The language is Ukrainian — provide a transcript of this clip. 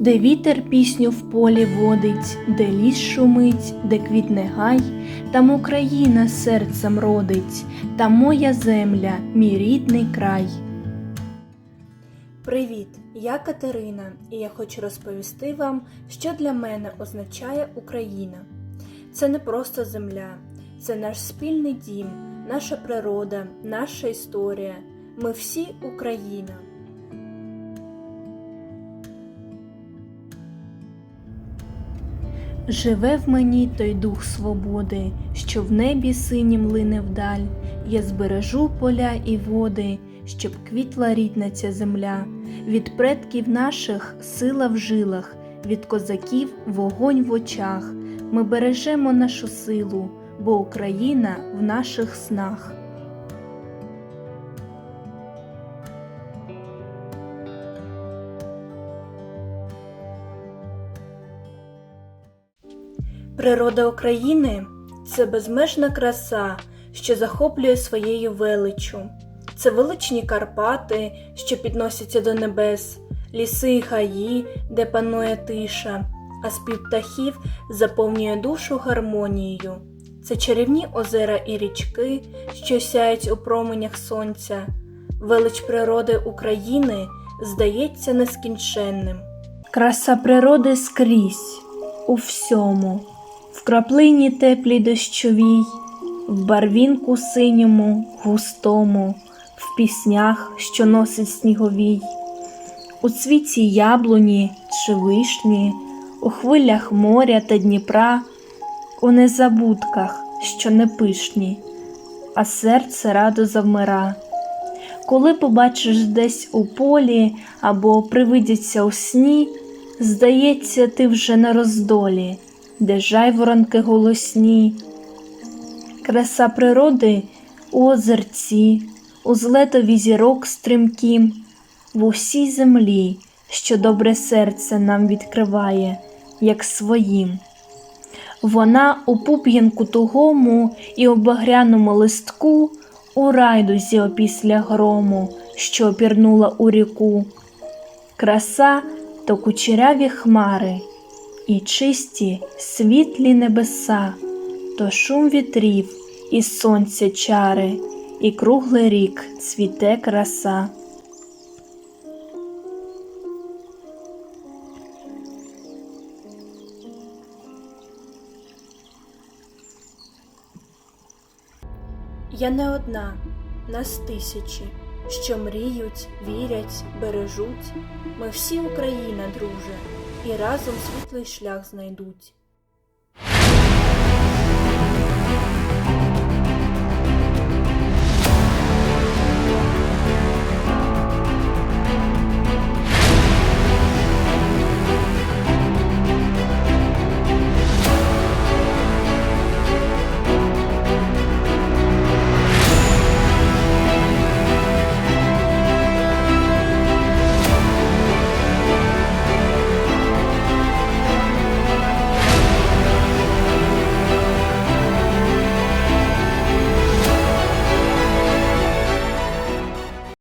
Де вітер пісню в полі водить, де ліс шумить, де квітне гай, там Україна серцем родить, там моя земля, мій рідний край. Привіт, я Катерина, і я хочу розповісти вам, що для мене означає Україна. Це не просто земля, це наш спільний дім, наша природа, наша історія. Ми всі Україна. Живе в мені той дух свободи, що в небі синім лине вдаль. Я збережу поля і води, щоб квітла рідна ця земля. Від предків наших сила в жилах, від козаків вогонь в очах. Ми бережемо нашу силу, бо Україна в наших снах. Природа України це безмежна краса, що захоплює своєю величчю. Це величні Карпати, що підносяться до небес, ліси й гаї, де панує тиша, а спів птахів заповнює душу гармонією. Це чарівні озера і річки, що сяють у променях сонця. Велич природи України здається нескінченним. Краса природи скрізь, у всьому, в краплині теплій дощовій, в барвінку синьому, густому, в піснях, що носить сніговій, у цвіті яблуні чи вишні, у хвилях моря та Дніпра, у незабудках, що не пишні, а серце радо завмира. Коли побачиш десь у полі або привидяться у сні, здається, ти вже на роздолі, де жайворонки голосні. Краса природи у озерці, у злетові зірок стрімкім, в усій землі, що добре серце нам відкриває, як своїм. Вона у пуп'янку тугому і у багряному листку, у райдузі опісля грому, що опірнула у ріку. Краса то кучеряві хмари, і чисті світлі небеса, то шум вітрів і сонця чари, і круглий рік цвіте краса. Я не одна, нас тисячі, що мріють, вірять, бережуть. Ми всі Україна, друже, і разом світлий шлях знайдуть.